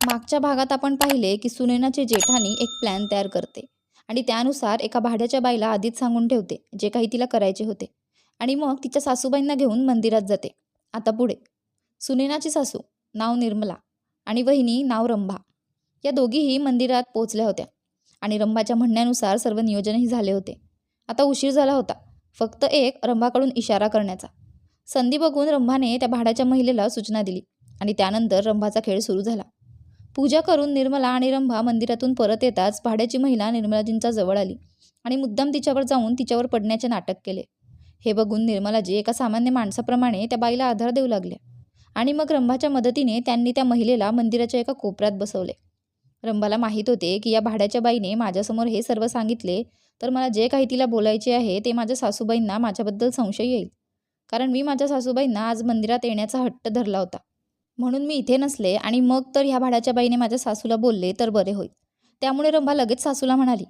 मागच्या भागात आपण पाहिले की सुनेनाचे जेठानी एक प्लॅन तयार करते आणि त्यानुसार एका भाड्याच्या बाईला आधीच सांगून ठेवते जे काही तिला करायचे होते. आणि मग तिच्या सासूबाईंना घेऊन मंदिरात जाते. आता पुढे. सुनेनाची सासू नाव निर्मला आणि वहिनी नाव रंभा. या दोघीही मंदिरात पोचल्या होत्या आणि रंभाच्या म्हणण्यानुसार सर्व नियोजनही झाले होते. आता उशीर झाला होता. फक्त एक रंभाकडून इशारा करण्याचा. संधी बघून रंभाने त्या भाड्याच्या महिलेला सूचना दिली आणि त्यानंतर रंभाचा खेळ सुरू झाला. पूजा करून निर्मला आणि रंभा मंदिरातून परत येताच भाड्याची महिला निर्मलाजींचा जवळ आली आणि मुद्दाम तिच्यावर जाऊन तिच्यावर पडण्याचे नाटक केले. हे बघून निर्मलाजी एका सामान्य माणसाप्रमाणे त्या बाईला आधार देऊ लागल्या आणि मग रंभाच्या मदतीने त्यांनी त्या महिलेला मंदिराच्या एका कोपऱ्यात बसवले. रंभाला माहीत होते की या भाड्याच्या बाईने माझ्यासमोर हे सर्व सांगितले तर मला जे काही तिला बोलायचे आहे ते माझ्या सासूबाईंना माझ्याबद्दल संशय येईल. कारण मी माझ्या सासूबाईंना आज मंदिरात येण्याचा हट्ट धरला होता. म्हणून मी इथे नसले आणि मग तर ह्या भाड्याच्या बाईने माझ्या सासूला बोलले तर बरे होईल. त्यामुळे रंभा लगेच सासूला म्हणाली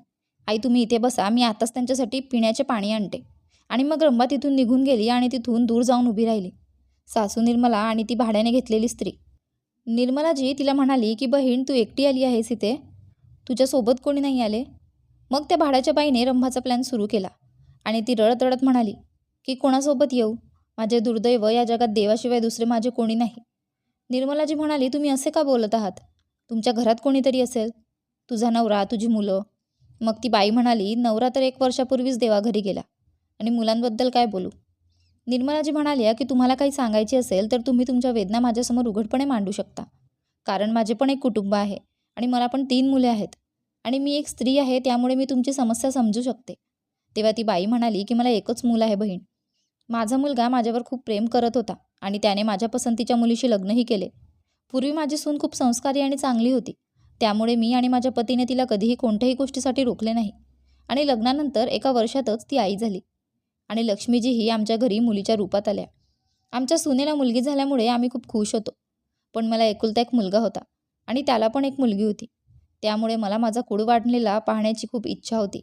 आई तुम्ही इथे बसा मी आताच त्यांच्यासाठी पिण्याचे पाणी आणते. आणि मग रंभा तिथून निघून गेली आणि तिथून दूर जाऊन उभी राहिली. सासू निर्मला आणि ती भाड्याने घेतलेली स्त्री. निर्मलाजी तिला म्हणाली की बहीण तू एकटी आली आहेस इथे? तुझ्यासोबत कोणी नाही आले? मग त्या भाड्याच्या बाईने रंभाचा प्लॅन सुरू केला आणि ती रडत रडत म्हणाली की कोणासोबत येऊ? माझे दुर्दैव या जगात देवाशिवाय दुसरे माझे कोणी नाही. निर्मलाजी म्हणाली तुम्ही असे का बोलत आहात? तुमच्या घरात कोणीतरी असेल? तुझा नवरा तुझी मुलं. मग ती बाई म्हणाली नवरा तर एक वर्षापूर्वीच देवाघरी गेला आणि मुलांबद्दल काय बोलू? निर्मलाजी म्हणाल्या की तुम्हाला काही सांगायची असेल तर तुम्ही तुमच्या वेदना माझ्यासमोर उघडपणे मांडू शकता. कारण माझे पण एक कुटुंब आहे आणि मला पण तीन मुले आहेत आणि मी एक स्त्री आहे त्यामुळे मी तुमची समस्या समजू शकते. तेव्हा ती बाई म्हणाली की मला एकच मूल आहे बहीण. माझा मुलगा माझ्यावर खूप प्रेम करत होता आणि त्याने माझ्या पसंतीच्या मुलीशी लग्नही केले. पूर्वी माझी सून खूप संस्कारी आणि चांगली होती. त्यामुळे मी आणि माझ्या पतीने तिला कधीही कोणत्याही गोष्टीसाठी रोखले नाही. आणि लग्नानंतर एका वर्षातच ती आई झाली. आणि लक्ष्मीजीही आमच्या घरी मुलीच्या रूपात आल्या. आमच्या सुनेला मुलगी झाल्यामुळे आम्ही खूप खुश होतो. पण मला एकुलता एक मुलगा होता आणि त्याला पण एक मुलगी होती. त्यामुळे मला माझा कुड वाढलेला पाहण्याची खूप इच्छा होती.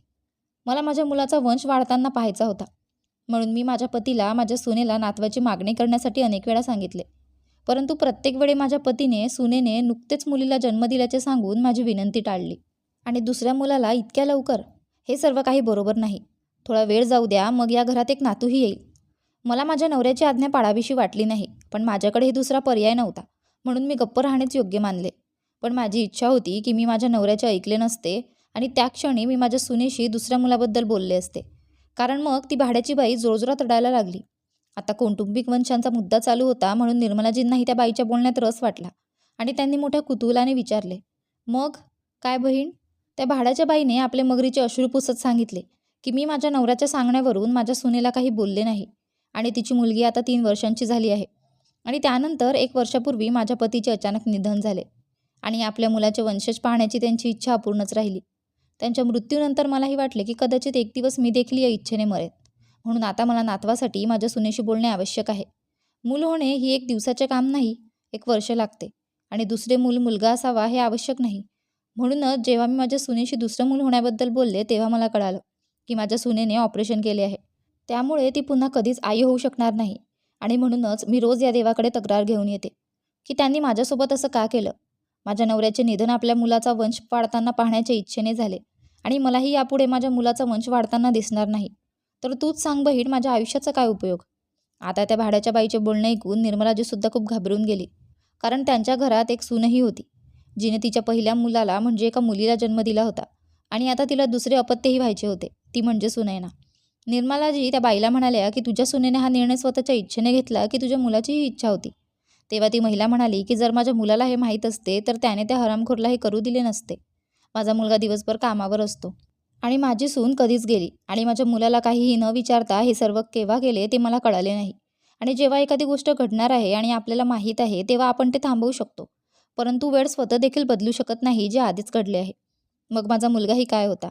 मला माझ्या मुलाचा वंश वाढताना पाहायचा होता. म्हणून मी माझ्या पतीला माझ्या सुनेला नातवाची मागणी करण्यासाठी अनेक वेळा सांगितले. परंतु प्रत्येक वेळी माझ्या पतीने सुनेने नुकतेच मुलीला जन्म दिल्याचे सांगून माझी विनंती टाळली. आणि दुसऱ्या मुलाला इतक्या लवकर? हे सर्व काही बरोबर नाही. थोडा वेळ जाऊ द्या मग या घरात एक नातूही येईल. मला माझ्या नवऱ्याची आज्ञा पाळावीशी वाटली नाही पण माझ्याकडे दुसरा पर्याय नव्हता म्हणून मी गप्प राहणेच योग्य मानले. पण माझी इच्छा होती की मी माझ्या नवऱ्याचे ऐकले नसते आणि त्या क्षणी मी माझ्या सुनेशी दुसऱ्या मुलाबद्दल बोलले असते. कारण मग ती भाड्याची बाई जोरजोरात रडायला लागली. आता कौटुंबिक वंशांचा मुद्दा चालू होता म्हणून निर्मलाजींनाही त्या बाईच्या बोलण्यात रस वाटला आणि त्यांनी मोठ्या कुतूहलाने विचारले मग काय बहीण? त्या भाड्याच्या बाईने आपले मगरीचे अश्रू पुसत सांगितले की मी माझ्या नवऱ्याच्या सांगण्यावरून माझ्या सुनेला काही बोलले नाही आणि तिची मुलगी आता तीन वर्षांची झाली आहे आणि त्यानंतर एक वर्षापूर्वी माझ्या पतीचे अचानक निधन झाले आणि आपल्या मुलाचे वंशज पाहण्याची त्यांची इच्छा अपूर्णच राहिली. त्यांच्या मृत्यूनंतर मलाही वाटले की कदाचित एक दिवस मी देखील या इच्छेने मरेन. म्हणून आता मला नातवासाठी माझ्या सुनेशी बोलणे आवश्यक आहे. मूल होणे ही एक दिवसाचे काम नाही एक वर्ष लागते. आणि दुसरे मूल मुलगा असावा हे आवश्यक नाही. म्हणूनच जेव्हा मी माझ्या सुनेशी दुसरं मूल होण्याबद्दल बोलले तेव्हा मला कळालं की माझ्या सुनेने ऑपरेशन केले आहे. त्यामुळे ती पुन्हा कधीच आई होऊ शकणार नाही. आणि म्हणूनच मी रोज या देवाकडे तक्रार घेऊन येते. की त्यांनी माझ्यासोबत असं का केलं? माझ्या नवऱ्याचे निधन आपल्या मुलाचा वंश वाढताना पाहण्याच्या इच्छेने झाले. आणि मलाही यापुढे माझ्या मुलाचा वंश वाढताना दिसणार नाही. तर तूच सांग बहीण माझ्या आयुष्याचा काय उपयोग? आता त्या भाड्याच्या बाईचे बोलणे ऐकून निर्मलाजीसुद्धा खूप घाबरून गेली. कारण त्यांच्या घरात एक सूनही होती. जिने तिच्या पहिल्या मुलाला म्हणजे एका मुलीला जन्म दिला होता. आणि आता तिला दुसरे अपत्यही व्हायचे होते. ती म्हणजे सुनैना. निर्मलाजी त्या बाईला म्हणाल्या की तुझ्या सुनेने हा निर्णय स्वतःच्या इच्छेने घेतला की तुझ्या मुलाचीही इच्छा होती. तेव्हा ती महिला म्हणाली की जर माझ्या मुलाला हे माहीत असते तर त्याने त्या हरामखोरला हे करू दिले नसते. माझा मुलगा दिवसभर कामावर असतो. आणि माझी सून कधीच गेली. आणि माझ्या मुलाला काहीही न विचारता हे सर्व केव्हा केले ते मला कळाले नाही. आणि जेव्हा एखादी गोष्ट घडणार आहे आणि आपल्याला माहीत आहे तेव्हा आपण ते थांबवू शकतो. परंतु वेळ स्वतः देखील बदलू शकत नाही जे आधीच घडले आहे. मग माझा मुलगाही काय होता?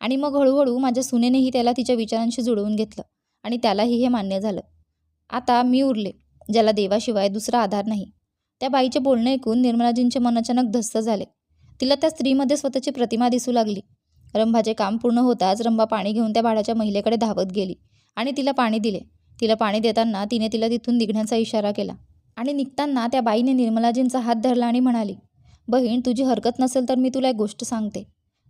आणि मग हळूहळू माझ्या सुनेनेही त्याला तिच्या विचारांशी जुळवून घेतलं. आणि त्यालाही हे मान्य झालं. आता मी उरले. ज्याला देवाशिवाय दुसरा आधार नाही. त्या बाईचे बोलणे ऐकून निर्मलाजींचे मन अचानक धस्त झाले. तिला त्या स्त्रीमध्ये स्वतःची प्रतिमा दिसू लागली. रंभाचे काम पूर्ण होताच रंभा पाणी घेऊन त्या भाड्याच्या महिलेकडे धावत गेली आणि तिला पाणी दिले. तिला पाणी देताना तिने तिला तिथून निघण्याचा इशारा केला आणि निघताना त्या बाईने निर्मलाजींचा हात धरला आणि म्हणाली बहीण तुझी हरकत नसेल तर मी तुला एक गोष्ट सांगते.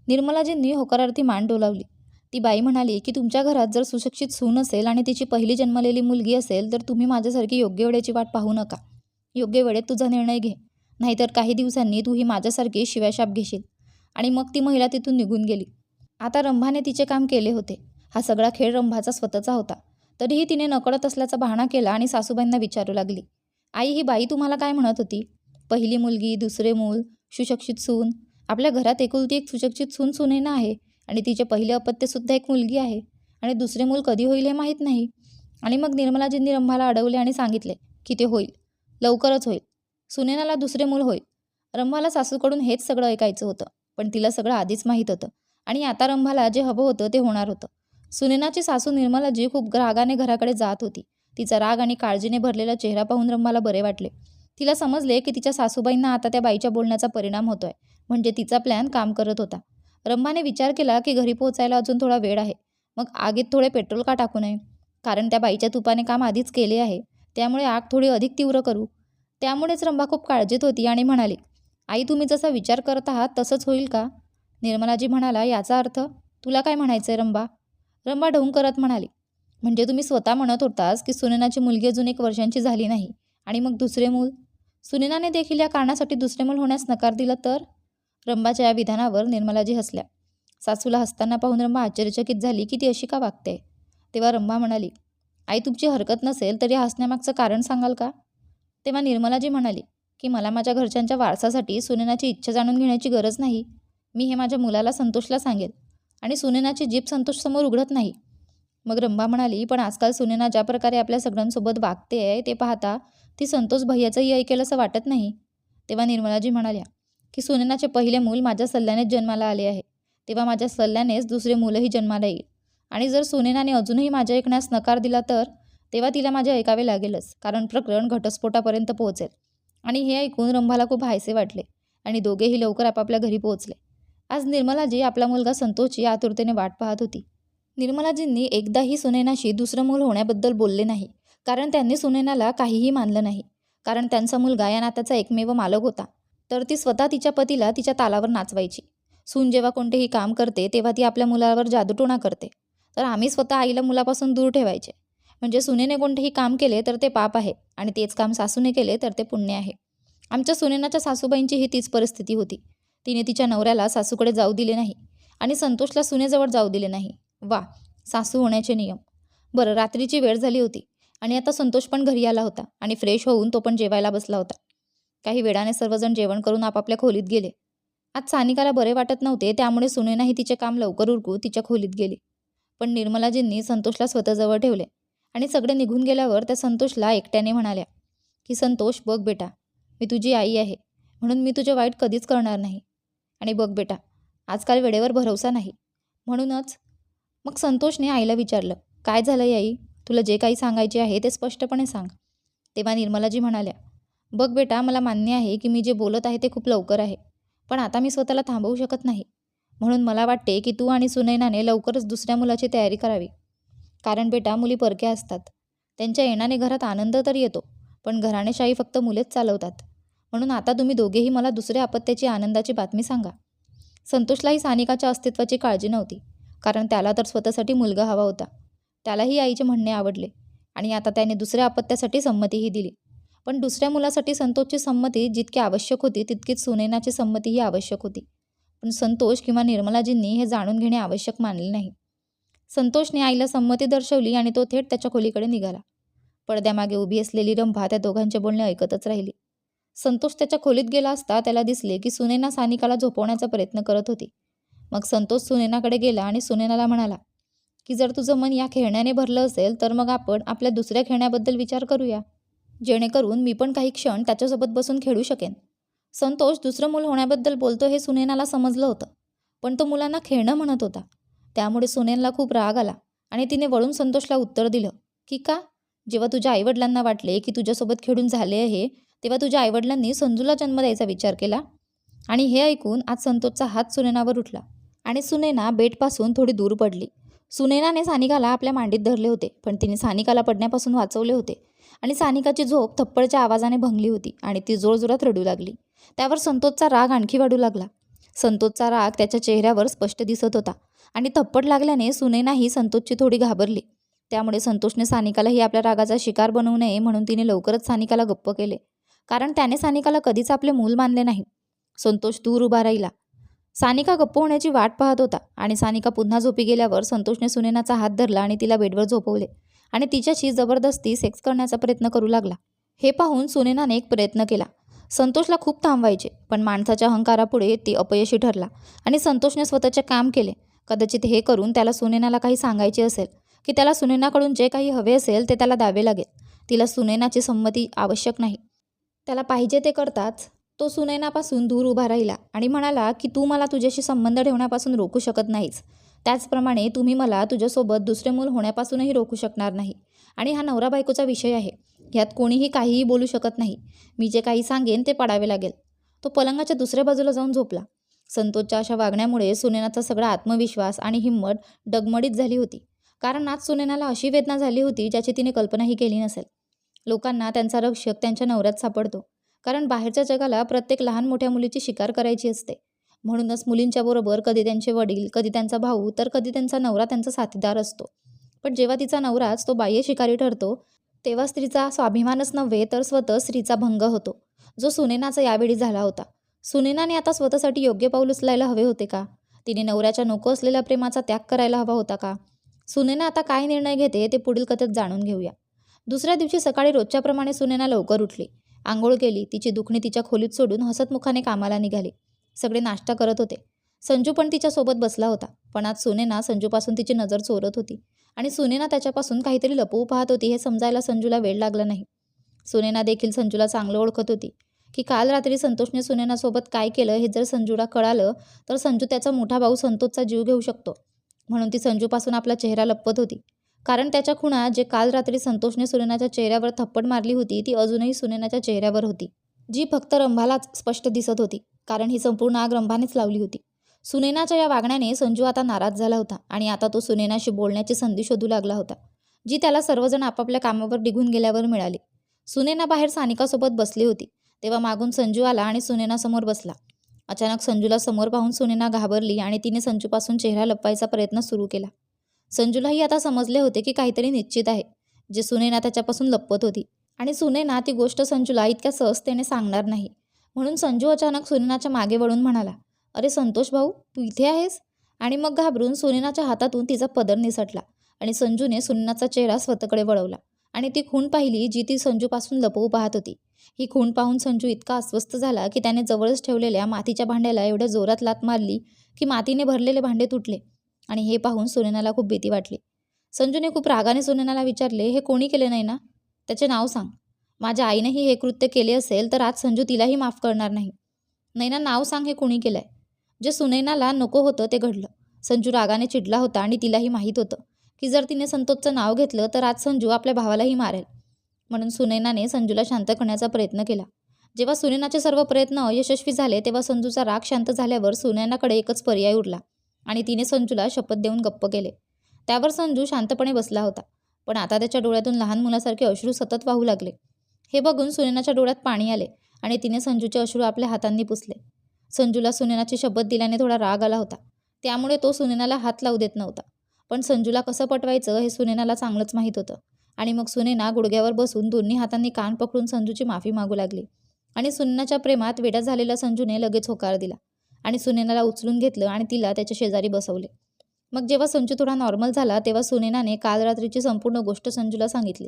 निर्मलाजींनी होकारार्थी मान डोलावली. ती बाई म्हणाली की तुमच्या घरात जर सुशिक्षित सून असेल आणि तिची पहिली जन्मलेली मुलगी असेल तर तुम्ही माझ्यासारखी योग्य वेळेची वाट पाहू नका. योग्य वेळेत तुझा निर्णय घे. नाहीतर काही दिवसांनी तू ही माझ्यासारखी शिव्याशाप घेशील. आणि मग ती महिला तिथून निघून गेली. आता रंभाने तिचे काम केले होते. हा सगळा खेळ रंभाचा स्वतःचा होता. तरीही तिने नकळत असल्याचा बहाणा केला आणि सासूबाईंना विचारू लागली. आई ही बाई तुम्हाला काय म्हणत होती? पहिली मुलगी दुसरे मूल सुशिक्षित सून. आपल्या घरात एकुलती एक सुशिक्षित सून सुनेनं आहे. आणि तिचे पहिले अपत्यसुद्धा एक मुलगी आहे. आणि दुसरे मूल कधी होईल हे माहीत नाही. आणि मग निर्मलाजींनी रंभाला अडवले आणि सांगितले की ते होईल. लवकरच होईल. सुनेनाला दुसरे मूल होईल. रंभाला सासूकडून हेच सगळं ऐकायचं होतं. पण तिला सगळं आधीच माहीत होतं. आणि आता रंभाला जे हवं होतं ते होणार होतं. सुनेनाची सासू निर्मलाजी खूप रागाने घराकडे जात होती. तिचा राग आणि काळजीने भरलेला चेहरा पाहून रंभाला बरे वाटले. तिला समजले की तिच्या सासूबाईंना आता त्या बाईच्या बोलण्याचा परिणाम होतोय. म्हणजे तिचा प्लॅन काम करत होता. रंभाने विचार केला की घरी पोहोचायला अजून थोडा वेळ आहे. मग आगीत थोडे पेट्रोल का टाकू नये? कारण त्या बाईच्या तुपाने काम आधीच केले आहे. त्यामुळे आग थोडी अधिक तीव्र करू. त्यामुळेच रंभा खूप काळजीत होती आणि म्हणाली आई तुम्ही जसा विचार करत आहात तसंच होईल का? निर्मलाजी म्हणाला याचा अर्थ तुला काय म्हणायचं आहे रंबा? रंबा ढोंग करत म्हणाली म्हणजे तुम्ही स्वतः म्हणत होतास की सुनेनाची मुलगी अजून एक वर्षांची झाली नाही आणि मग दुसरे मूल? सुनेनाने देखील या कारणासाठी दुसरे मूल होण्यास नकार दिला तर? रंबाच्या या विधानावर निर्मलाजी हसल्या. सासूला हसताना पाहून रंबा आश्चर्यचकित झाली की ती अशी का वागते? तेव्हा रंबा म्हणाली आई तुमची हरकत नसेल तर या हसण्यामागचं कारण सांगाल का? तेव्हा निर्मलाजी म्हणाली की मला माझ्या घरच्यांच्या वारसासाठी सुनेनाची इच्छा जाणून घेण्याची गरज नाही. मी हे माझ्या मुलाला संतोषला सांगेल आणि सुनेनाची जीप संतोषसमोर उघडत नाही. मग रंभा म्हणाली पण आजकाल सुनेना ज्या प्रकारे आपल्या सगळ्यांसोबत वागते आहे ते पाहता ती संतोष भैयाचंही ऐकेल असं वाटत नाही. तेव्हा निर्मलाजी म्हणाल्या की सुनेनाचे पहिले मूल माझ्या सल्ल्यानेच जन्माला आले आहे. तेव्हा माझ्या सल्ल्यानेच दुसरे मुलंही जन्माला येईल. आणि जर सुनेनाने अजूनही माझ्या ऐकण्यास नकार दिला तर तेव्हा तिला माझे ऐकावे लागेलच कारण प्रकरण घटस्फोटापर्यंत पोहोचेल. आणि हे ऐकून रंभाला खूप हायसे वाटले आणि दोघेही लवकर आपापल्या घरी पोहोचले. आज निर्मलाजी आपला मुलगा संतोषची आतुरतेने वाट पाहत होती. निर्मलाजींनी एकदाही सुनैनाशी दुसरं मूल होण्याबद्दल बोलले नाही कारण त्यांनी सुनैनाला काहीही मानलं नाही. कारण त्यांचा मुलगा या नात्याचा एकमेव मालक होता. तर ती स्वतः तिच्या पतीला तिच्या तालावर नाचवायची. सून जेव्हा कोणतेही काम करते तेव्हा ती आपल्या मुलावर जादूटोणा करते. तर आम्ही स्वतः आईला मुलापासून दूर ठेवायचे. म्हणजे सुनेने कोणतेही काम केले तर ते पाप आहे. आणि तेच काम सासूने केले तर ते पुण्य आहे. आमच्या सुनेनाच्या सासूबाईंची ही तीच परिस्थिती होती. तिने तिच्या नवऱ्याला सासूकडे जाऊ दिले नाही. आणि संतोषला सुनेजवळ जाऊ दिले नाही. वा सासू होण्याचे नियम. बरं रात्रीची वेळ झाली होती. आणि आता संतोष पण घरी आला होता. आणि फ्रेश होऊन तो पण जेवायला बसला होता. काही वेळाने सर्वजण जेवण करून आपापल्या खोलीत गेले. आज सानिकाला बरे वाटत नव्हते त्यामुळे सुनेनाही तिचे काम लवकर उरकू तिच्या खोलीत गेली. पण निर्मलाजींनी संतोषला स्वतःजवळ ठेवले आणि सगळे निघून गेल्यावर त्या संतोषला एकट्याने म्हणाल्या की संतोष बघ बेटा मी तुझी आई आहे म्हणून मी तुझे वाईट कधीच करणार नाही. आणि बघ बेटा आजकाल वेळेवर भरवसा नाही. म्हणूनच मग संतोषने आईला विचारलं काय झालं आई? तुला जे काही सांगायचे आहे ते स्पष्टपणे सांग. तेव्हा निर्मलाजी म्हणाल्या बघ बेटा मला मान्य आहे की मी जे बोलत आहे ते खूप लवकर आहे पण आता मी स्वतःला थांबवू शकत नाही. म्हणून मला वाटते की तू आणि सुनैनाने लवकरच दुसऱ्या मुलाची तयारी करावी. कारण बेटा मुली परक्या असतात. त्यांच्या येण्याने घरात आनंद तर येतो पण घराणेशाही फक्त मुलेच चालवतात. म्हणून आता तुम्ही दोघेही मला दुसऱ्या अपत्याची आनंदाची बातमी सांगा. संतोषलाही सानिकाच्या अस्तित्वाची काळजी नव्हती कारण त्याला तर स्वतःसाठी मुलगा हवा होता. त्यालाही आईचे म्हणणे आवडले आणि आता त्याने दुसऱ्या अपत्यासाठी संमतीही दिली. पण दुसऱ्या मुलासाठी संतोषची संमती जितकी आवश्यक होती तितकीच सुनैनाची संमतीही आवश्यक होती. पण संतोष किंवा निर्मलाजींनी हे जाणून घेणे आवश्यक मानले नाही. संतोषने आईला संमती दर्शवली आणि तो थेट त्याच्या खोलीकडे निघाला. पडद्यामागे उभी असलेली रंभा त्या दोघांचे बोलणे ऐकतच राहिली. संतोष त्याच्या खोलीत गेला असता त्याला दिसले की सुनेना सानिकाला झोपवण्याचा प्रयत्न करत होती. मग संतोष सुनेनाकडे गेला आणि सुनेनाला म्हणाला की जर तुझं मन या खेळण्याने भरलं असेल तर मग आपण आपल्या दुसऱ्या खेळण्याबद्दल विचार करूया. जेणेकरून मी पण काही क्षण त्याच्यासोबत बसून खेळू शकेन. संतोष दुसरं मूल होण्याबद्दल बोलतो हे सुनेनाला समजलं होतं. पण तो मुलांना खेळणं म्हणत होता. त्यामुळे सुनेनला खूप राग आला आणि तिने वळून संतोषला उत्तर दिलं की का? जेव्हा तुझ्या आईवडिलांना वाटले की तुझ्यासोबत खेळून झाले आहे तेव्हा तुझ्या आईवडिलांनी संजूला जन्म द्यायचा विचार केला? आणि हे ऐकून आज संतोषचा हात सुनेनावर उठला आणि सुनेना बेटपासून थोडी दूर पडली. सुनेनाने सानिकाला आपल्या मांडीत धरले होते पण तिने सानिकाला पडण्यापासून वाचवले होते. आणि सानिकाची झोप थप्पडच्या आवाजाने भंगली होती आणि ती जोरजोरात रडू लागली. त्यावर संतोषचा राग आणखी वाढू लागला. संतोषचा राग त्याच्या चेहऱ्यावर स्पष्ट दिसत होता आणि थप्पड लागल्याने सुनेनाही संतोषची थोडी घाबरली. त्यामुळे संतोषने सानिकालाही आपल्या रागाचा शिकार बनवू नये म्हणून तिने लवकरच सानिकाला गप्प केले. कारण त्याने सानिकाला कधीच आपले मूल मानले नाही. संतोष दूर उभा राहिला. सानिका गप्प होण्याची वाट पाहत होता आणि सानिका पुन्हा झोपी गेल्यावर संतोषने सुनेनाचा हात धरला आणि तिला बेडवर झोपवले. आणि तिच्याशी जबरदस्ती सेक्स करण्याचा प्रयत्न करू लागला. हे पाहून सुनेनाने एक प्रयत्न केला. संतोषला खूप थांबवायचे पण माणसाच्या अहंकारापुढे ती अपयशी ठरला आणि संतोषने स्वतःचे काम केले. कदाचित हे करून त्याला सुनेनाला काही सांगायचे असेल की त्याला सुनेनाकडून जे काही हवे असेल ते त्याला द्यावे लागेल. तिला सुनेनाची संमती आवश्यक नाही. त्याला पाहिजे ते करताच तो सुनैनापासून दूर उभा राहिला आणि म्हणाला की तू मला तुझ्याशी संबंध ठेवण्यापासून रोखू शकत नाहीस. त्याचप्रमाणे तुम्ही मला तुझ्यासोबत दुसरे मूल होण्यापासूनही रोखू शकणार नाही. आणि हा नवरा बायकोचा विषय आहे. ह्यात कोणीही काहीही बोलू शकत नाही. मी जे काही सांगेन ते पाडावे लागेल. तो पलंगाच्या दुसऱ्या बाजूला जाऊन झोपला. संतोषच्या अशा वागण्यामुळे सुनेनाचा सगळा आत्मविश्वास आणि हिंमत डगमडीत झाली होती. कारण आज सुनेनाला अशी वेदना झाली होती ज्याची तिने कल्पनाही केली नसेल. लोकांना त्यांचा रक्षक त्यांच्या नवऱ्यात सापडतो. कारण बाहेरच्या जगाला प्रत्येक लहान मोठ्या मुलीची शिकार करायची असते. म्हणूनच मुलींच्या बरोबर कधी त्यांचे वडील कधी त्यांचा भाऊ तर कधी त्यांचा नवरा त्यांचा साथीदार असतो. पण जेव्हा तिचा नवराच तो बाह्य शिकारी ठरतो तेव्हा स्त्रीचा स्वाभिमानच नव्हे तर स्वतः स्त्रीचा भंग होतो. जो सुनेनाचा यावेळी झाला होता. सुनेनाने आता स्वतःसाठी योग्य पाऊल उचलायला हवे होते का? तिने नवऱ्याच्या नको असलेल्या प्रेमाचा त्याग करायला हवा होता का? सुनेना आता काय निर्णय घेते ते पुढील कथेत जाणून घेऊया. दुसऱ्या दिवशी सकाळी रोजच्याप्रमाणे सुनेना लवकर उठली. आंघोळ केली तिची दुखणी तिच्या खोलीत सोडून हसतमुखाने कामाला निघाली. सगळे नाश्ता करत होते. संजू पण तिच्यासोबत बसला होता पण आज सुनेना संजूपासून तिची नजर चोरत होती आणि सुनेना त्याच्यापासून काहीतरी लपवू पाहत होती हे समजायला संजूला वेळ लागला नाही. सुनेना देखील संजूला चांगलं ओळखत होती की काल रात्री संतोषने सुनेनासोबत काय केलं हे जर संजूला कळालं तर संजू त्याचा मोठा भाऊ संतोषचा जीव घेऊ शकतो. म्हणून ती संजूपासून आपला चेहरा लपवत होती. कारण त्याच्या खुणा जे काल रात्री संतोषने सुनेनाच्या चेहऱ्यावर थप्पड मारली होती ती अजूनही सुनेनाच्या चेहऱ्यावर होती. जी फक्त रंभालाच स्पष्ट दिसत होती. कारण ही संपूर्ण आग रंभानेच लावली होती. सुनेनाच्या या वागण्याने संजू आता नाराज झाला होता आणि आता तो सुनेनाशी बोलण्याची संधी शोधू लागला होता जी त्याला सर्वजण आपापल्या कामावर निघून गेल्यावर मिळाली. सुनेना बाहेर सानिकासोबत बसली होती तेव्हा मागून संजू आला आणि सुनेना समोर बसला. अचानक संजूला समोर पाहून सुनेना घाबरली आणि तिने संजूपासून चेहरा लपवायचा प्रयत्न सुरू केला. संजूलाही आता समजले होते की काहीतरी निश्चित आहे जे सुनेना त्याच्यापासून लपवत होती. आणि सुनेना ती गोष्ट संजूला इतक्या सहजतेने सांगणार नाही. म्हणून संजू अचानक सुनेनाच्या मागे वळून म्हणाला अरे संतोष भाऊ तू इथे आहेस? आणि मग घाबरून सुनेनाच्या हातातून तिचा पदर निसटला आणि संजूने सुनेनाचा चेहरा स्वतःकडे वळवला आणि ती खूण पाहिली जी ती संजूपासून लपवू पाहत होती. ही खूण पाहून संजू इतका अस्वस्थ झाला की त्याने जवळच ठेवलेल्या मातीच्या भांड्याला एवढ्या जोरात लात मारली की मातीने भरलेले भांडे तुटले आणि हे पाहून सुनेनाला खूप भीती वाटली. संजूने खूप रागाने सुनेनाला विचारले हे कोणी केले नाही ना? त्याचे नाव सांग. माझ्या आईनेही हे कृत्य केले असेल तर आज संजू तिलाही माफ करणार नाही. नैना नाव सांग हे कुणी केलंय? जे सुनैनाला नको होतं ते घडलं. संजू रागाने चिडला होता आणि तिलाही माहीत होतं की जर तिने संतोषचं नाव घेतलं तर आज संजू आपल्या भावालाही मारेल. म्हणून सुनैनाने संजूला शांत करण्याचा प्रयत्न केला. जेव्हा सुनैनाचे सर्व प्रयत्न यशस्वी झाले तेव्हा संजूचा राग शांत झाल्यावर सुनैनाकडे एकच पर्याय उरला आणि तिने संजूला शपथ देऊन गप्प केले. त्यावर संजू शांतपणे बसला होता. पण आता त्याच्या डोळ्यातून लहान मुलासारखे अश्रू सतत वाहू लागले. हे बघून सुनेनाच्या डोळ्यात पाणी आले आणि तिने संजूचे अश्रू आपल्या हातांनी पुसले. संजूला सुनेनाची शपथ दिल्याने थोडा राग आला होता. त्यामुळे तो सुनेनाला हात लावू देत नव्हता. पण संजूला कसं पटवायचं हे सुनेनाला चांगलंच माहीत होतं. आणि मग सुनेना गुडघ्यावर बसून दोन्ही हातांनी कान पकडून संजूची माफी मागू लागली. आणि सुनेनाच्या प्रेमात वेडा झालेला संजूने लगेच होकार दिला. आणि सुनेनाला उचलून घेतलं आणि तिला त्याच्या शेजारी बसवले. मग जेव्हा संजू थोडा नॉर्मल झाला तेव्हा सुनेनाने काल रात्रीची संपूर्ण गोष्ट संजूला सांगितली.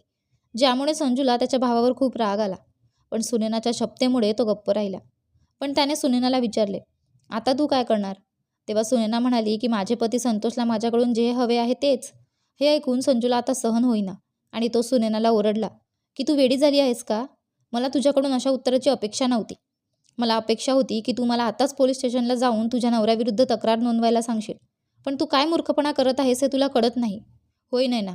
ज्यामुळे संजूला त्याच्या भावावर खूप राग आला. पण सुनेनाच्या शपथेमुळे तो गप्प राहिला. पण त्याने सुनेनाला विचारले आता तू काय करणार? तेव्हा सुनेना म्हणाली की माझे पती संतोषला माझ्याकडून जे हवे आहे तेच. हे ऐकून संजूला आता सहन होईना आणि तो सुनेनाला ओरडला की तू वेडी झाली आहेस का? मला तुझ्याकडून अशा उत्तराची अपेक्षा नव्हती. मला अपेक्षा होती की तू मला आताच पोलीस स्टेशनला जाऊन तुझ्या नवऱ्याविरुद्ध तक्रार नोंदवायला सांगशील. पण तू काय मूर्खपणा करत आहेस हे तुला कळत नाही. होय नाही ना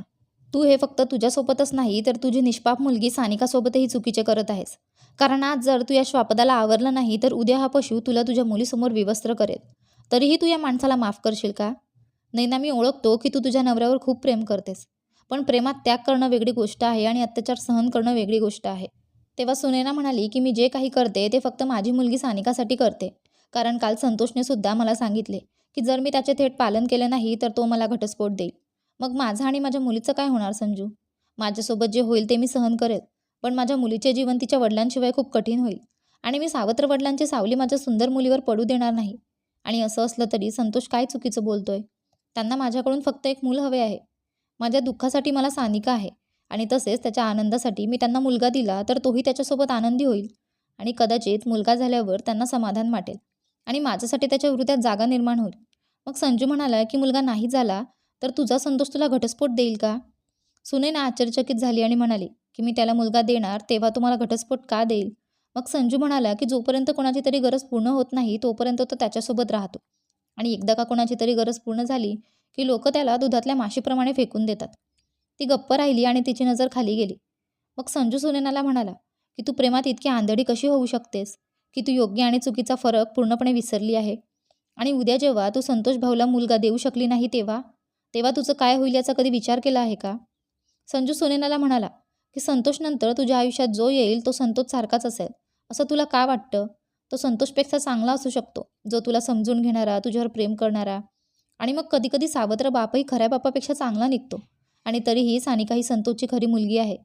तू हे फक्त तुझ्यासोबतच नाही तर तुझी निष्पाप मुलगी सानिकासोबतही चुकीचे करत आहेस. कारण आज जर तू या श्वापदाला आवरलं नाही तर उद्या हा पशु तुला तुझ्या मुलीसमोर विवस्त्र करेल. तरीही तू या माणसाला माफ करशील का? नाही ना मी ओळखतो की तू तुझ्या नवऱ्यावर खूप प्रेम करतेस पण प्रेमात त्याग करणं वेगळी गोष्ट आहे आणि अत्याचार सहन करणं वेगळी गोष्ट आहे. तेव्हा सुनैना म्हणाली की मी जे काही करते ते फक्त माझी मुलगी सानिकासाठी करते. कारण काल संतोषने सुद्धा मला सांगितले की जर मी त्याचे थेट पालन केले नाही तर तो मला घटस्फोट देईल. मग माझं आणि माझ्या मुलीचं काय होणार संजू? माझ्यासोबत जे होईल ते मी सहन करेल पण माझ्या मुलीचे जीवन तिच्या वडिलांशिवाय खूप कठीण होईल. आणि मी सावत्र वडिलांची सावली माझ्या सुंदर मुलीवर पडू देणार नाही. आणि असं असलं तरी संतोष काय चुकीचं बोलतोय? त्यांना माझ्याकडून फक्त एक मूल हवे आहे. माझ्या दुःखासाठी मला सानिका आहे. आणि तसेच त्याच्या आनंदासाठी मी त्यांना मुलगा दिला तर तोही त्याच्यासोबत आनंदी होईल. आणि कदाचित मुलगा झाल्यावर त्यांना समाधान वाटेल. आणि माझ्यासाठी त्याच्या हृदयात जागा निर्माण होईल. मग संजू म्हणाला की मुलगा नाही झाला तर तुझा संतोष तुला घटस्फोट देईल का? सुनैना आश्चर्यचकित झाली आणि म्हणाली की मी त्याला मुलगा देणार तेव्हा तुम्हाला घटस्फोट का देईल? मग संजू म्हणाला की जोपर्यंत कोणाची तरी गरज पूर्ण होत नाही तोपर्यंत तो त्याच्यासोबत राहतो. आणि एकदा का कोणाची तरी गरज पूर्ण झाली की लोक त्याला दुधातल्या माशीप्रमाणे फेकून देतात. ती गप्प राहिली आणि तिची नजर खाली गेली. मग संजू सुनेनाला म्हणाला की तू प्रेमात इतकी आंधळी कशी होऊ शकतेस? की तू योग्य आणि चुकीचा फरक पूर्णपणे विसरली आहे? आणि उद्या जेव्हा तू संतोष भाऊला मुलगा देऊ शकली नाही तेव्हा? तेव्हा तुझं काय होईल याचा कधी विचार केला आहे का? संजू सुनेनाला म्हणाला की संतोषनंतर तुझ्या आयुष्यात जो येईल तो संतोष सारखाच असेल. असं तुला का वाटतं? तो संतोषपेक्षा चांगला असू शकतो जो तुला समजून घेणारा तुझ्यावर प्रेम करणारा. आणि मग कधीकधी सावत्र बापही खऱ्या बापापेक्षा चांगला निघतो. आणि तरीही सानिका ही संतोषची खरी मुलगी आहे.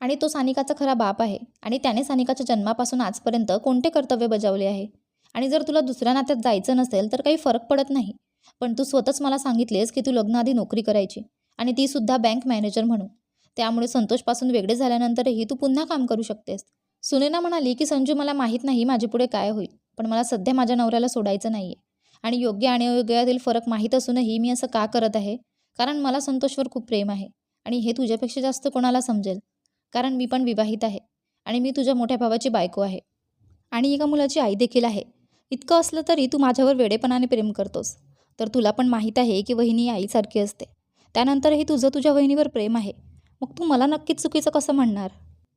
आणि तो सानिकाचा खरा बाप आहे. आणि त्याने सानिकाच्या जन्मापासून आजपर्यंत कोणते कर्तव्य बजावले आहे? आणि जर तुला दुसऱ्या नात्यात जायचं नसेल तर काही फरक पडत नाही. पण तू स्वतःच मला सांगितलेस की तू लग्नाआधी नोकरी करायची आणि ती सुद्धा बँक मॅनेजर म्हणून. त्यामुळे संतोषपासून वेगळे झाल्यानंतरही तू पुन्हा काम करू शकतेस. सुनेना म्हणाली की संजू मला माहीत नाही माझे पुढे काय होईल पण मला सध्या माझ्या नवऱ्याला सोडायचं नाही आहे आणि योग्य आणि अयोग्यातील फरक माहीत असूनही मी असं का करत आहे? कारण मला संतोषवर खूप प्रेम आहे आणि हे तुझ्यापेक्षा जास्त कोणाला समजेल? कारण मी पण विवाहित आहे आणि मी तुझ्या मोठ्या भावाची बायको आहे. आणि एका मुलाची आई देखील आहे. इतकं असलं तरी तू माझ्यावर वेडेपणाने प्रेम करतोस. तर तुला पण माहीत आहे की वहिनी आईसारखी असते. त्यानंतरही तुझं तुझ्या वहिनीवर प्रेम आहे. मग तू मला नक्कीच चुकीचं कसं म्हणणार?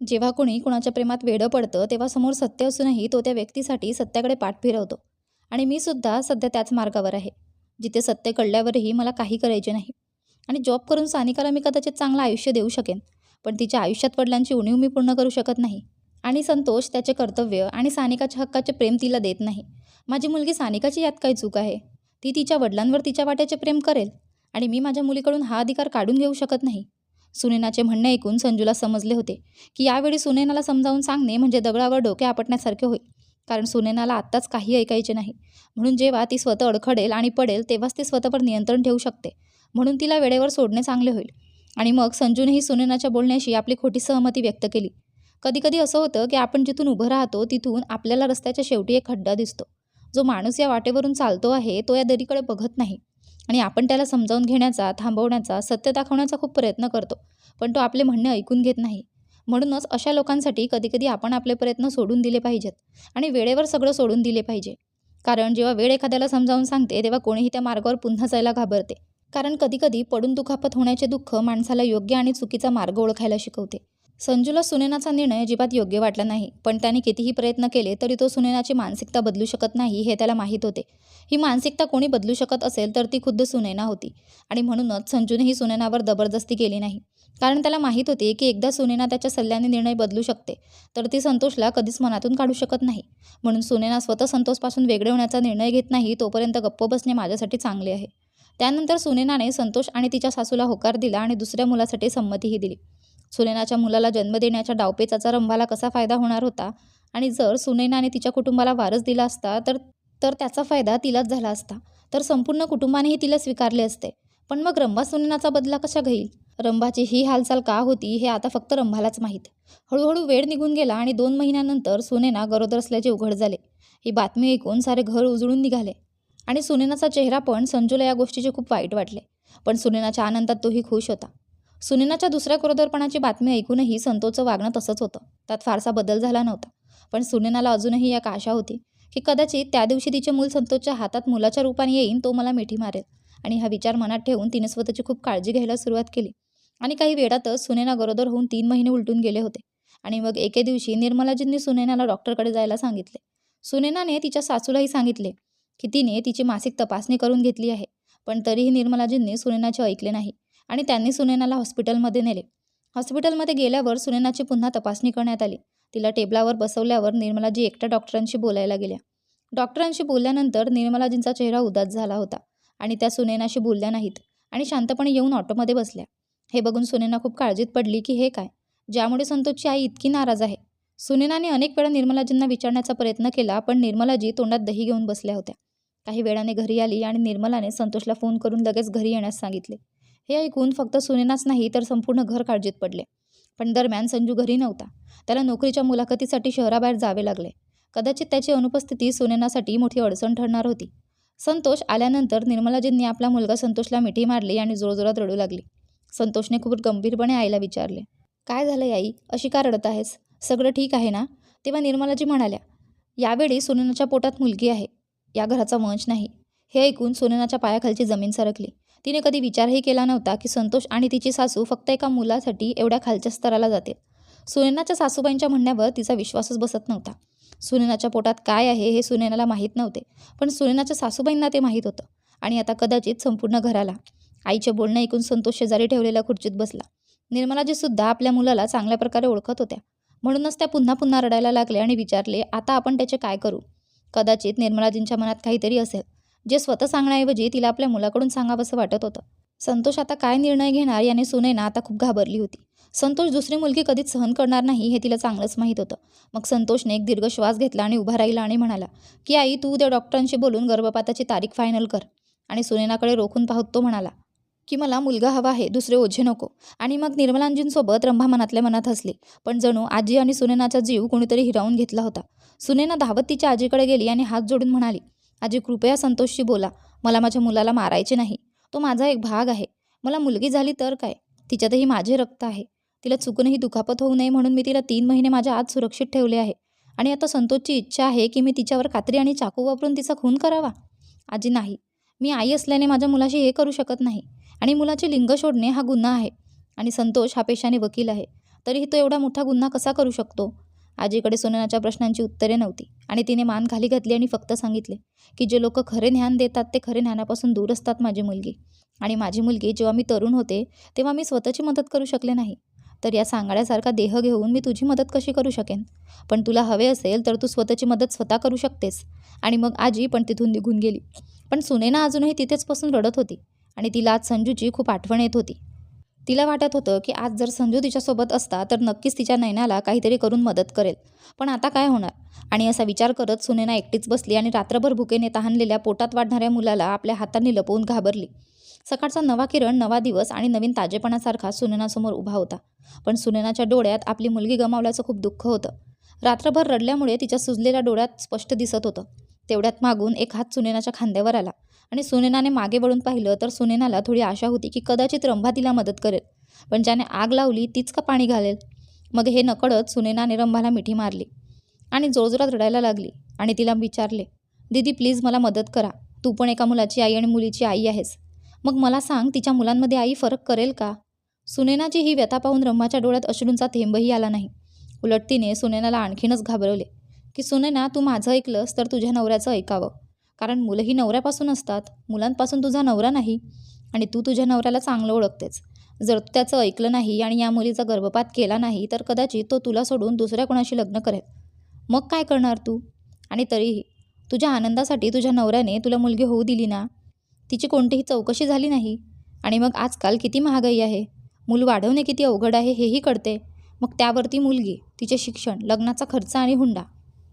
जेव्हा कोणी कुणाच्या प्रेमात वेडं पडतं तेव्हा समोर सत्य असूनही तो त्या व्यक्तीसाठी सत्याकडे पाठ फिरवतो. आणि मी सुद्धा सध्या त्याच मार्गावर आहे जिथे सत्य कळल्यावरही मला काही करायचे नाही. आणि जॉब करून सानिकाला मी कदाचित चांगलं आयुष्य देऊ शकेन पण तिच्या आयुष्यात वडिलांची उणीव मी पूर्ण करू शकत नाही. आणि संतोष त्याचे कर्तव्य आणि सानिकाच्या हक्काचे प्रेम तिला देत नाही. माझी मुलगी सानिकाची यात काय चूक आहे. ती तिच्या वडिलांवर तिच्या वाट्याचे प्रेम करेल आणि मी माझ्या मुलीकडून हा अधिकार काढून घेऊ शकत नाही. सुनेनाचे म्हणणे ऐकून संजूला समजले होते की यावेळी सुनेनाला समजावून सांगणे म्हणजे दगडावर डोके आपटण्यासारखे होईल. कारण सुनेनाला आत्ताच काही ऐकायचे नाही. म्हणून जेव्हा ती स्वतः अडखडेल आणि पडेल तेव्हाच ती स्वतःवर नियंत्रण ठेवू शकते. म्हणून तिला वेळेवर सोडणे चांगले होईल. आणि मग संजूनेही सुनेनाच्या बोलण्याशी आपली खोटी सहमती व्यक्त केली. कधीकधी असं होतं की आपण जिथून उभं राहतो तिथून आपल्याला रस्त्याच्या शेवटी एक खड्डा दिसतो. जो माणूस या वाटेवरून चालतो आहे तो या दरीकडे बघत नाही. आणि आपण त्याला समजावून घेण्याचा थांबवण्याचा सत्य दाखवण्याचा खूप प्रयत्न करतो पण तो आपले म्हणणे ऐकून घेत नाही. म्हणूनच अशा लोकांसाठी कधीकधी आपण आपले प्रयत्न सोडून दिले पाहिजेत आणि वेळेवर सगळं सोडून दिले पाहिजे. कारण जेव्हा वेळ एखाद्याला समजावून सांगते तेव्हा कोणीही त्या मार्गावर पुन्हा जायला घाबरते. कारण कधीकधी पडून दुखापत होण्याचे दुःख माणसाला योग्य आणि चुकीचा मार्ग ओळखायला शिकवते. संजूला सुनेनाचा निर्णय अजिबात योग्य वाटला नाही पण त्याने कितीही प्रयत्न केले तरी तो सुनेनाची मानसिकता बदलू शकत नाही हे त्याला माहीत होते. ही मानसिकता कोणी बदलू शकत असेल तर ती खुद्द सुनैना होती आणि म्हणूनच संजूने ही जबरदस्ती केली नाही. कारण त्याला माहीत होते की एकदा सुनेना त्याच्या सल्ल्याने निर्णय बदलू शकते तर ती संतोषला कधीच मनातून काढू शकत नाही. म्हणून सुनेना स्वतः संतोषपासून वेगळे होण्याचा निर्णय घेत नाही तोपर्यंत गप्प बसणे माझ्यासाठी चांगले आहे. त्यानंतर सुनेनाने संतोष आणि तिच्या सासूला होकार दिला आणि दुसऱ्या मुलासाठी संमतीही दिली. सुनेनाच्या मुलाला जन्म देण्याच्या डावपेचाचा रंभाला कसा फायदा होणार होता? आणि जर सुनेनाने तिच्या कुटुंबाला वारस दिला असता तर तर त्याचा फायदा तिलाच झाला असता. तर संपूर्ण कुटुंबानेही तिला स्वीकारले असते. पण मग रंभा सुनेनाचा बदला कशा घेईल? रंभाची ही हालचाल का होती हे आता फक्त रंभालाच माहीत. हळूहळू वेळ निघून गेला आणि दोन महिन्यानंतर सुनेना गरोदर असल्याचे उघड झाले. ही बातमी ऐकून सारे घर उजळून निघाले. आणि सुनेनाचा चेहरा पण संजूला या गोष्टीचे खूप वाईट वाटले. पण सुनेनाच्या आनंदात तोही खुश होता. सुनेनाच्या दुसऱ्या गरोदरपणाची बातमी ऐकूनही संतोषचं वागणं तसंच होतं. त्यात फारसा बदल झाला नव्हता. पण सुनेनाला अजूनही एक आशा होती की कदाचित त्या दिवशी तिचे मूल संतोषच्या हातात मुलाच्या रूपाने येईन तो मला मिठी मारेल. आणि हा विचार मनात ठेवून तिने स्वतःची खूप काळजी घ्यायला सुरुवात केली. आणि काही वेळातच सुनेना गरोदर होऊन तीन महिने उलटून गेले होते. आणि मग एके दिवशी निर्मलाजींनी सुनेनाला डॉक्टरकडे जायला सांगितले. सुनेनाने तिच्या सासूलाही सांगितले की तिने तिची मासिक तपासणी करून घेतली आहे. पण तरीही निर्मलाजींनी सुनेनाचे ऐकले नाही. आणि त्यांनी सुनेनाला हॉस्पिटलमध्ये नेले. हॉस्पिटलमध्ये गेल्यावर सुनेनाची पुन्हा तपासणी करण्यात आली. तिला टेबलावर बसवल्यावर निर्मलाजी एकट्या डॉक्टरांशी बोलायला गेल्या. डॉक्टरांशी बोलल्यानंतर निर्मलाजींचा चेहरा उदास झाला होता आणि त्या सुनेनाशी बोलल्या नाहीत आणि शांतपणे येऊन ऑटोमध्ये बसल्या. हे बघून सुनेना खूप काळजीत पडली की हे काय? ज्यामुळे संतोषची आई इतकी नाराज आहे. सुनेनाने अनेक वेळा निर्मलाजींना विचारण्याचा प्रयत्न केला पण निर्मलाजी तोंडात दही घेऊन बसल्या होत्या. काही वेळाने घरी आली आणि निर्मलाने संतोषला फोन करून लगेच घरी येण्यास सांगितले. हे ऐकून फक्त सुनेनाच नाही तर संपूर्ण घर काळजीत पडले. पण दरम्यान संजू घरी नव्हता. त्याला नोकरीच्या मुलाखतीसाठी शहराबाहेर जावे लागले. कदाचित त्याची अनुपस्थिती सुनेनासाठी मोठी अडचण ठरणार होती. संतोष आल्यानंतर निर्मलाजींनी आपला मुलगा संतोषला मिठी मारली आणि जोरजोरात रडू लागली. संतोषने खूप गंभीरपणे आईला विचारले काय झालं आई अशी का रडत आहेस? सगळं ठीक आहे ना? तेव्हा निर्मलाजी म्हणाल्या यावेळी सुनेनाच्या पोटात मुलगी आहे. या घराचा वंश नाही. हे ऐकून सुनेनाच्या पायाखालची जमीन सरकली. तिने कधी विचारही केला नव्हता की संतोष आणि तिची सासू फक्त एका मुलासाठी एवढ्या खालच्या स्तराला जाते सुनेनाच्या सासूबाईंच्या म्हणण्यावर तिचा विश्वासच बसत नव्हता. सुनेनाच्या पोटात काय आहे हे सुनेनाला माहीत नव्हते पण सुनेनाच्या सासूबाईंना ते माहीत होतं आणि आता कदाचित संपूर्ण घराला. आईचे बोलणं ऐकून संतोष शेजारी ठेवलेल्या खुर्चीत बसला. निर्मलाजीसुद्धा आपल्या मुलाला चांगल्या प्रकारे ओळखत होत्या. म्हणूनच त्या पुन्हा पुन्हा रडायला लागल्या आणि विचारले आता आपण त्याचे काय करू? कदाचित निर्मलाजींच्या मनात काहीतरी असेल. जे स्वतः सांगण्याऐवजी तिला आपल्या मुलाकडून सांगावंसं वाटत होतं. संतोष आता काय निर्णय घेणार याने सुनेना आता खूप घाबरली होती. संतोष दुसरी मुलगी कधीच सहन करणार नाही हे तिला चांगलंच माहीत होतं. मग संतोषने एक दीर्घ श्वास घेतला आणि उभा राहिला आणि म्हणाला की आई तू उद्या डॉक्टरांशी बोलून गर्भपाताची तारीख फायनल कर. आणि सुनेनाकडे रोखून पाहत तो म्हणाला की मला मुलगा हवा आहे दुसरे ओझे नको. आणि मग निर्मलांजींसोबत रंभा मनातल्या मनात हसली. पण जणू आजी आणि सुनेनाचा जीव कोणीतरी हिरावून घेतला होता. सुनेना धावत तिच्या आजीकडे गेली आणि हात जोडून म्हणाली आजी कृपया संतोषशी बोला. मला माझ्या मुलाला मारायचे नाही. तो माझा एक भाग आहे. मला मुलगी झाली तर काय? तिच्यातही माझे रक्त आहे. तिला चुकूनही दुखापत होऊ नये म्हणून मी तिला तीन महिने माझ्या आत सुरक्षित ठेवले आहे. आणि आता संतोषची इच्छा आहे की मी तिच्यावर कात्री आणि चाकू वापरून तिचा खून करावा? आजी नाही. मी आई असल्याने माझ्या मुलाशी हे करू शकत नाही. आणि मुलाचे लिंग शोधणे हा गुन्हा आहे. आणि संतोष हा पेशाने वकील आहे. तरीही तो एवढा मोठा गुन्हा कसा करू शकतो? आजीकडे सुननाच्या प्रश्नांची उत्तरे नव्हती. आणि तिने मान खाली घातली आणि फक्त सांगितले की जे लोक खरे ज्ञान देतात ते खरे ज्ञानापासून दूर असतात माझी मुलगी. आणि माझी मुलगी जेव्हा मी तरुण होते तेव्हा मी स्वतःची मदत करू शकले नाही. तर या सांगाड्यासारखा देह घेऊन मी तुझी मदत कशी करू शकेन? पण तुला हवे असेल तर तू स्वतःची मदत स्वतः करू शकतेस. आणि मग आजी पण तिथून निघून गेली. पण सुनेना अजूनही तिथेच पासून रडत होती. आणि तिला आज संजूची खूप आठवण येत होती. तिला वाटत होतं की आज जर संजू तिच्यासोबत असता तर नक्कीच तिच्या नयनाला काहीतरी करून मदत करेल. पण आता काय होणार? आणि असा विचार करत सुनेना एकटीच बसली आणि रात्रभर भुकेने तहानलेल्या पोटात वाढणाऱ्या मुलाला आपल्या हातांनी लपवून घाबरली. सकाळचा नवा किरण नवा दिवस आणि नवीन ताजेपणासारखा सुनेनासमोर उभा होता. पण सुनेनाच्या डोळ्यात आपली मुलगी गमावल्याचं खूप दुःख होतं. रात्रभर रडल्यामुळे तिच्या सुजलेल्या डोळ्यात स्पष्ट दिसत होतं. तेवढ्यात मागून एक हात सुनेनाच्या खांद्यावर आला. आणि सुनेनाने मागे वळून पाहिलं तर सुनेनाला थोडी आशा होती की कदाचित रंभा तिला मदत करेल. पण ज्याने आग लावली तीच का पाणी घालेल? मग हे नकळत सुनेनाने रंभाला मिठी मारली आणि जोरजोरात रडायला लागली आणि तिला विचारले दीदी प्लीज मला मदत करा. तू पण एका मुलाची आई आणि मुलीची आई आहेस. मग मला सांग तिच्या मुलांमध्ये आई फरक करेल का? सुनेनाची ही व्यथा पाहून रंभाच्या डोळ्यात अश्रूंचा थेंबही आला नाही. उलट तिने सुनेनाला आणखीनच घाबरवले की सुनेना तू माझं ऐकलंस तर तुझ्या नवऱ्याचं ऐकावं. कारण मुलंही नवऱ्यापासून असतात. मुलांपासून तुझा नवरा नाही आणि तू तुझ्या नवऱ्याला चांगलं ओळखतेस. जर त्याचं ऐकलं नाही आणि या मुलीचा गर्भपात केला नाही तर कदाचित तो तुला सोडून दुसऱ्या कोणाशी लग्न करेल. मग काय करणार तू? आणि तरीही तुझ्या आनंदासाठी तुझ्या नवऱ्याने तुला मुलगी होऊ दिली ना? तिची कोणतीही चौकशी झाली नाही? आणि मग आजकाल किती महागाई आहे? मूल वाढवणे किती अवघड आहे हेही कळते. मग त्यावरती मुलगी तिचे शिक्षण लग्नाचा खर्च आणि हुंडा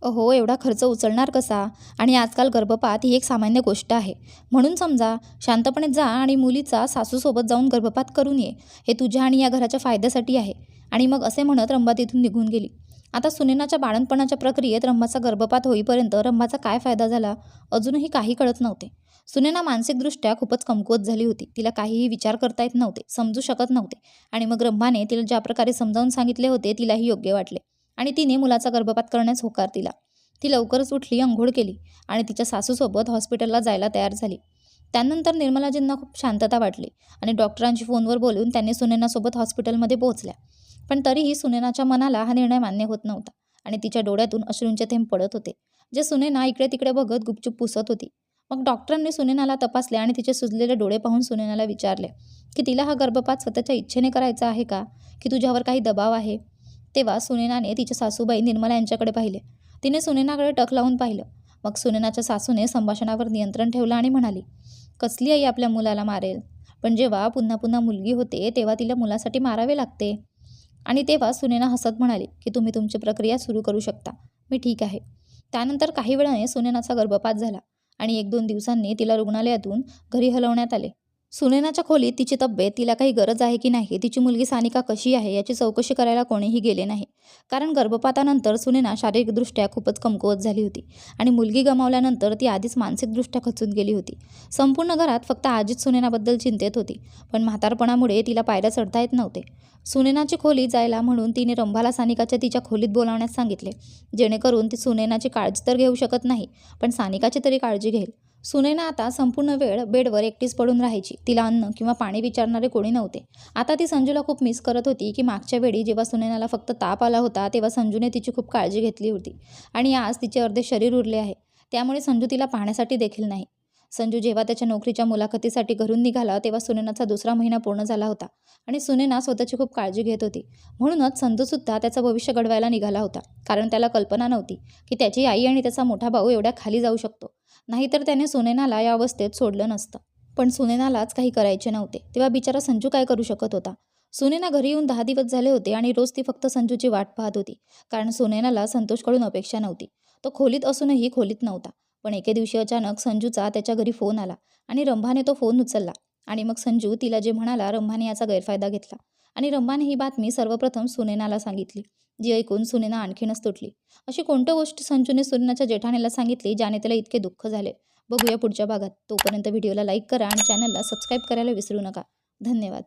अहो एवढा खर्च उचलणार कसा? आणि आजकाल गर्भपात ही एक सामान्य गोष्ट आहे. म्हणून समजा शांतपणे जा आणि मुलीचा सासूसोबत जाऊन गर्भपात करून ये. हे तुझ्या आणि या घराच्या फायद्यासाठी आहे. आणि मग असे म्हणत रंभा तिथून निघून गेली. आता सुनेनाच्या बाळणपणाच्या प्रक्रियेत रंभाचा गर्भपात होईपर्यंत रंभाचा काय फायदा झाला? अजूनही काही कळत नव्हते. सुनेना मानसिकदृष्ट्या खूपच कमकुवत झाली होती. तिला काहीही विचार करता येत नव्हते समजू शकत नव्हते. आणि मग रंभाने तिला ज्या प्रकारे समजावून सांगितले होते तिलाही योग्य वाटले. आणि तिने मुलाचा गर्भपात करण्यास होकार दिला. ती लवकरच उठली अंघोळ केली आणि तिच्या सासूसोबत हॉस्पिटलला जायला तयार झाली. त्यानंतर निर्मलाजींना खूप शांतता वाटली आणि डॉक्टरांशी फोनवर बोलून त्यांनी सुनेनासोबत हॉस्पिटलमध्ये पोहोचल्या. पण तरीही सुनेनाच्या मनाला हा निर्णय मान्य होत नव्हता आणि तिच्या डोळ्यातून अश्रूंचे थेंब पडत होते. जे सुनेना इकडे तिकडे बघत गुपचूप पुसत होती. मग डॉक्टरांनी सुनेनाला तपासले आणि तिचे सुजलेले डोळे पाहून सुनेनाला विचारले की तिला हा गर्भपात स्वतःच्या इच्छेने करायचा आहे का? की तुझ्यावर काही दबाव आहे? तेव्हा सुनेनाने तिच्या सासूबाई निर्मला यांच्याकडे पाहिले. तिने सुनेनाकडे टक लावून पाहिलं. मग सुनेनाच्या सासूने संभाषणावर नियंत्रण ठेवलं आणि म्हणाली कसली आई आपल्या मुलाला मारेल? पण जेव्हा पुन्हा पुन्हा मुलगी होते तेव्हा तिला मुलासाठी मारावे लागते. आणि तेव्हा सुनेना हसत म्हणाली की तुम्ही तुमची प्रक्रिया सुरू करू शकता. मी ठीक आहे. त्यानंतर काही वेळाने सुनेनाचा गर्भपात झाला आणि एक दोन दिवसांनी तिला रुग्णालयातून घरी हलवण्यात आले. सुनेनाच्या खोलीत तिची तब्येत तिला काही गरज आहे की नाही तिची मुलगी सानिका कशी आहे याची चौकशी करायला कोणीही गेले नाही. कारण गर्भपातानंतर सुनेना शारीरिकदृष्ट्या खूपच कमकुवत झाली होती आणि मुलगी गमावल्यानंतर ती आधीच मानसिकदृष्ट्या खचून गेली होती. संपूर्ण घरात फक्त आजीच सुनेनाबद्दल चिंतेत होती पण म्हातारपणामुळे तिला पायऱ्या चढता येत नव्हते. सुनेनाची खोली जायला म्हणून तिने रंभाला सानिकाच्या तिच्या खोलीत बोलावण्यास सांगितले जेणेकरून ती सुनेनाची काळजी तर घेऊ शकत नाही पण सानिकाची तरी काळजी घेईल. सुनेना आता संपूर्ण वेळ बेडवर एकटीच पडून राहायची. तिला अन्न किंवा पाणी विचारणारे कोणी नव्हते. आता ती संजूला खूप मिस करत होती की मागच्या वेळी जेव्हा सुनेनाला फक्त ताप आला होता तेव्हा संजूने तिची खूप काळजी घेतली होती. आणि आज तिचे अर्धे शरीर उरले आहे. त्यामुळे संजू तिला पाहण्यासाठी देखील नाही. संजू जेव्हा त्याच्या नोकरीच्या मुलाखतीसाठी घरून निघाला तेव्हा सुनेनाचा दुसरा महिना पूर्ण झाला होता. आणि सुनेना स्वतःची खूप काळजी घेत होती. म्हणूनच संजूसुद्धा त्याचं भविष्य घडवायला निघाला होता. कारण त्याला कल्पना नव्हती की त्याची आई आणि त्याचा मोठा भाऊ एवढ्या खाली जाऊ शकतो. नाहीतर त्याने सुनेनाला या अवस्थेत सोडलं नसतं. पण सुनेनालाच काही करायचे नव्हते. तेव्हा बिचारा संजू काय करू शकत होता? सुनेना घरी येऊन दहा दिवस झाले होते आणि रोज ती फक्त संजूची वाट पाहत होती. कारण सुनेनाला संतोषकडून अपेक्षा नव्हती. तो खोलीत असूनही खोलीत नव्हता. पण एके दिवशी अचानक संजूचा त्याच्या घरी फोन आला आणि रंभाने तो फोन उचलला आणि मग संजू तिला जे म्हणाला रंभाने याचा गैरफायदा घेतला. आणि रंभाने ही बातमी सर्वप्रथम सुनेनाला सांगितली जी ऐकून सुनेना आणखीनच तुटली. अशी कोणत्या गोष्ट संजूने सुनेनाच्या जेठाणीला सांगितली ज्याने त्याला इतके दुःख झाले? बघूया पुढच्या भागात. तोपर्यंत व्हिडिओला लाईक करा आणि चॅनलला सबस्क्राईब करायला विसरू नका. धन्यवाद.